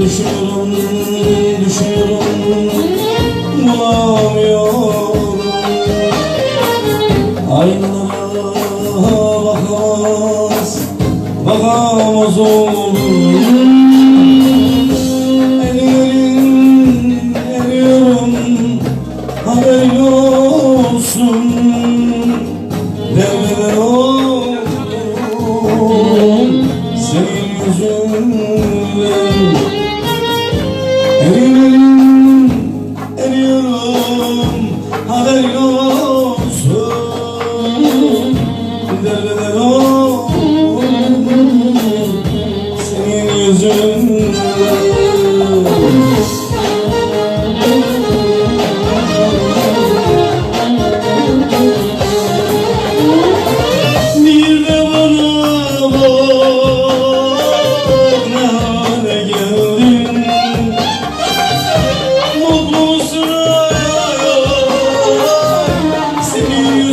Düşüyorum, düşüyorum, bulamıyorum. Aynalara bakamaz, bakamaz oldum Amen.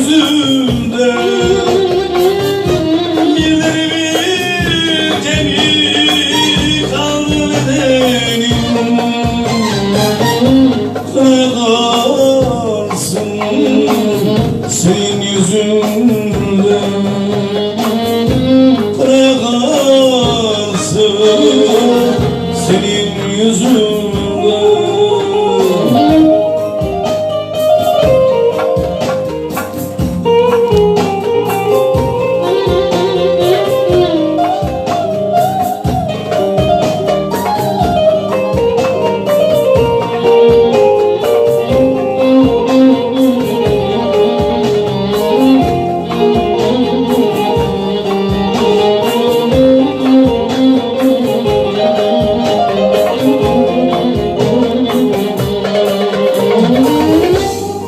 Yüzünden Birileri bilgeni kaldı bedenim Kırakarsın senin yüzünden Kırakarsın senin yüzünden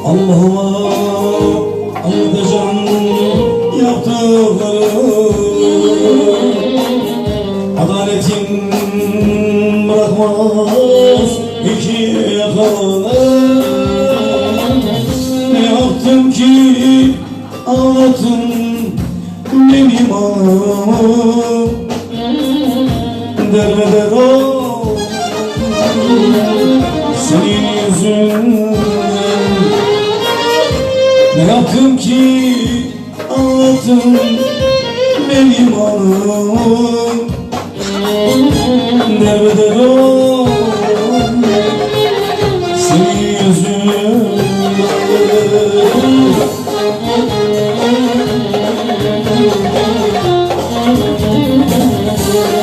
Allah'ıma anlatacağım yaptıklarımı. Adaletin bırakmaz iki yakanı Ne ki ağlatın benim ağlamı Derbeder ol senin yüzünden ne yaptım ki anlatın benim anımı Nerede o? Senin yüzünden Bir